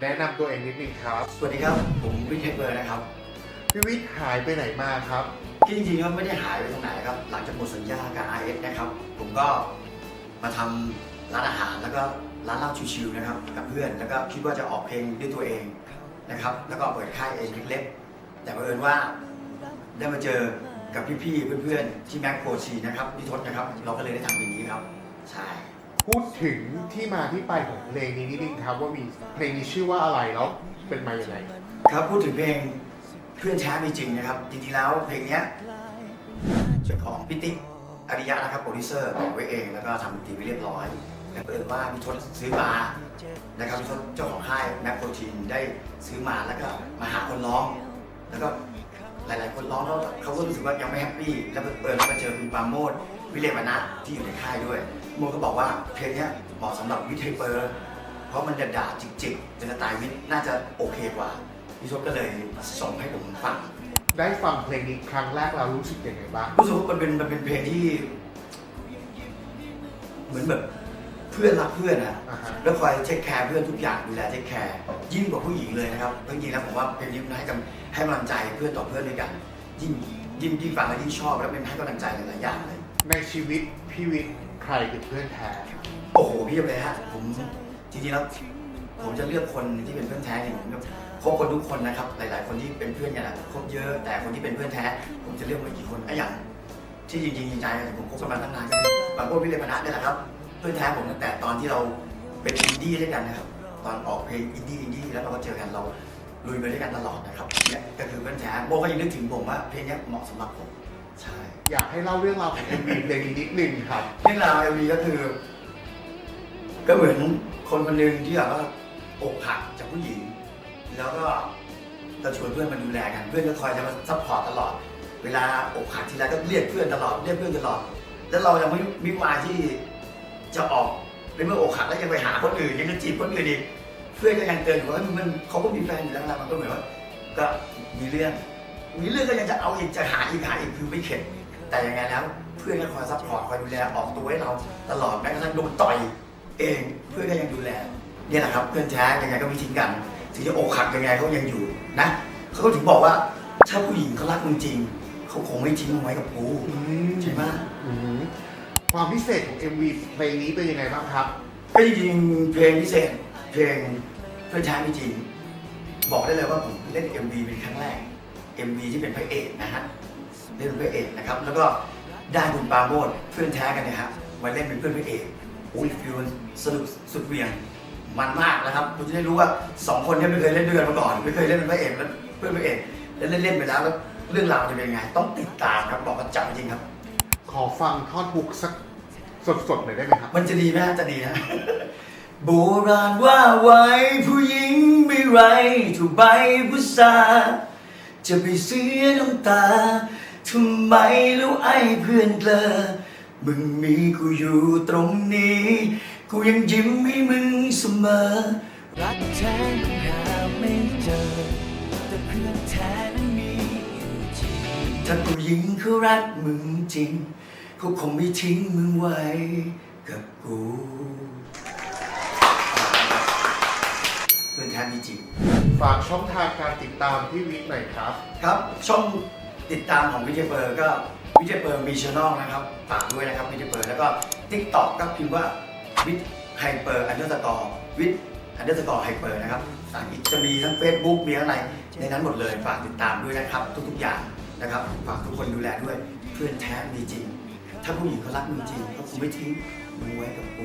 แนะนำตัวเองนิดนึงครับ สวัสดีครับ ผมวิทย์เทเบอร์นะครับ พี่วิทย์หายไปไหนมาครับ ที่จริงๆก็ไม่ได้หายไปตรงไหนครับ หลังจากหมดสัญญากับ i อนะครับ ผมก็มาทำร้านอาหารแล้วก็ร้านเหล้าชิวๆนะครับกับเพื่อนแล้วก็คิดว่าจะออกเพลงด้วยตัวเองนะครับ แล้วก็เปิดค่ายเองเล็กๆ แต่บังเอิญว่าได้มาเจอกับพี่ๆเพื่อนๆที่แม็กโคชีนะครับพี่ทศนะครับ เราก็เลยได้ทำเพลงนี้ครับ ใช่ พูดถึงที่มาที่ไปของเพลงนี้นิดนึงครับว่ามีเพลงนี้ชื่อว่าอะไรแล้วเป็นมาอย่างไรครับพูดถึงเพลงเพื่อนแท้มีจริงนะครับจริงๆแล้วเพลงเนี้ยเป็นของพิติกอริยะนะครับโปรดิวเซอร์แต่งไว้เองแล้วก็ทำดนตรีไว้เรียบร้อยแต่เปิดว่าพี่ทศซื้อมานะครับพี่ทศเจ้าของค่ายแมคโปรทีนได้ซื้อมาแล้วก็มาหาคนร้อง แล้วก็หลายๆ คนร้องแล้วเขาก็รู้สึกว่ายังไม่แฮปปี้แล้วเปิดมาเจอคุณปาโมด วิเลวรรณะที่อยู่ในค่ายด้วยโมก็บอกว่าเพลงเนี้ยเหมาะสำหรับวิทย์ไฮเปอร์ เพราะมันจะด่าจิกๆเป็นสไตล์วิทย์น่าจะโอเคกว่าพี่ทศก็เลยส่งให้ผมฟัง ได้ฟังเพลงนี้ครั้งแรกเรารู้สึกยังไงบ้าง รู้สึกว่ามันเป็นมันเป็นเพลงที่ เหมือนแบบเพื่อนรักเพื่อนนะอ่าฮะ แล้วคอยเทคแคร์เพื่อนทุกอย่างดูแลเทคแคร์ยิ่งกว่าผู้หญิงเลยนะครับจริงๆแล้วผมว่าเพลงนี้มันให้กำให้กำลังใจเพื่อนต่อเพื่อนด้วยกัน ยิ่งยิ่งยิ่งฟังแล้วยิ่งชอบแล้วเป็นให้กำลังใจหลายๆอย่างเลย ในชีวิตพี่วิทย์ใครเป็นเพื่อนแท้ โอ้โหพียบเลยฮะผมจริงๆแล้วผมจะเลือกคนที่เป็นเพื่อนแท้เนี่ยผมก็คบคนทุกคนนะครับ หลาย ๆ คนที่เป็นเพื่อนกันอะคบเยอะแต่คนที่เป็นเพื่อนแท้ ผมจะเลือกมากี่คนไอ้อย่าง ที่จริงๆจริงใจผมคบกันมาตั้งนานก็คือบางพวกพี่เลพนัทเนี่ยแหละครับ เพื่อนแท้ผมตั้งแต่ตอนที่เราเป็นอินดี้ด้วยกันนะครับตอนออกเพลงอินดี้อินดี้แล้วเราก็เจอกันเราลุยไปด้วยกันตลอดนะครับเนี่ยก็คือเพื่อนแท้โบก็ยังนึกถึงผมว่าเพลงเนี้ยเหมาะสำหรับผม ใช่ อยากให้เล่าเรื่องราวของ MV เพลงนี้นิดนึงครับ เรื่องราวเอ็มวีก็คือ ก็เหมือนคนคนหนึ่งที่แบบว่าอกหักจากผู้หญิง แล้วก็จะชวนเพื่อนมาดูแลกันเพื่อนก็คอยจะมาซัพพอร์ตตลอด เวลาอกหักทีไรก็เรียกเพื่อนตลอดเรียกเพื่อนตลอด แล้วเรายังไม่มิวายที่จะออกในเมื่ออกหักแล้วยังไปหาคนอื่นยังจะจีบคนอื่นอีกเพื่อนก็ยังเตือนอยู่ว่ามันเขาก็มีแฟนอยู่แล้วนะมันก็เหมือนว่าก็มีเรื่อง มีเรื่องก็ยังจะเอาอีกจะหาอีกหาอีกคือไม่เข็ดแต่ยังไงแล้วเพื่อนก็คอยซัพพอร์ตคอยดูแลออกตัวให้เราตลอดแม้กระทั่งโดนต่อยเองเพื่อนก็ยังดูแลเนี่ยแหละครับเพื่อนแท้ยังไงก็ไม่ทิ้งกันถึงจะอกหักยังไงเขายังอยู่นะเขาก็ถึงบอกว่าถ้าผู้หญิงเขารักมึงจริงเขาคงไม่ทิ้งมึงไว้กับกูใช่ไหมอืมความพิเศษของ MV เพลงนี้เป็นยังไงบ้างครับก็จริงๆเพลงพิเศษเพลงเพื่อนแท้ไม่จริง บอกได้เลยว่าผมเล่น MV เป็นครั้งแรก MV ที่เป็นพระเอกนะฮะเล่นเป็นพระเอกนะครับ แล้วก็ได้คุณปราโมดเพื่อนแท้กันเนยฮะมาเล่นเป็นเพื่อนพระเอกโอ้ยฟิวมันสนุกสุดเหวียงมันมากนะครับคุณจะได้รู้ว่าสองคนที่ไม่เคยเล่นด้วยกันมาก่อน ไม่เคยเล่นเป็นพระเอกแล้วเพื่อนพระเอกแล้วเล่นเล่นๆไปแล้วแล้วเรื่องราวจะเป็นยังไง ต้องติดตามครับบอกกันจังจริงครับ ขอฟังท่อนฮุกสักสดๆหน่อยได้ไหมครับ มันจะดีไหมฮะจะดีนะโบราณว่าไว้ผู้หญิงไม่ไรถูกใบผู้สา จะไปเสียน้ำตาทำไมแล้วไอ้เพื่อนเกลอมึงมีกูอยู่ตรงนี้ กูยังยิ้มให้มึงเสมอ รักแท้ยังหาไม่เจอ แต่เพื่อนแท้นั้นมีอยู่จริงถ้าผู้หญิงเขารักมึงจริง เขาคงไม่ทิ้งมึงไว้กับกู เพื่อ นแท้มีจริง ฝากช่องทางการติดตามพี่วิทย์หน่อยครับ ครับ ช่องติดตามของวิจเปอร์ก็วิจเปอร์มีช n น l นะครับฝากด้วยนะครับวิจเปอร์แล้วก็ t ิ k t o k ก็พิมพ์ว่าวิทไฮเปอร์อันเดอร์สกอร์วิทอันเดอร์สกอร์ไฮเปอร์นะครับภาษาอังกฤษจะมีทั้ง Facebook มีทั้งอะไรในนั้นหมดเลยฝากติดตามด้วยนะครับ ทุกๆอย่างนะครับฝากทุกคนดูแลด้วยเพื่อนแท้มีจริง ถ้าผู้หญิงเขารักมึงจริงเขาคงไม่ทิ้งมึงไว้กับกู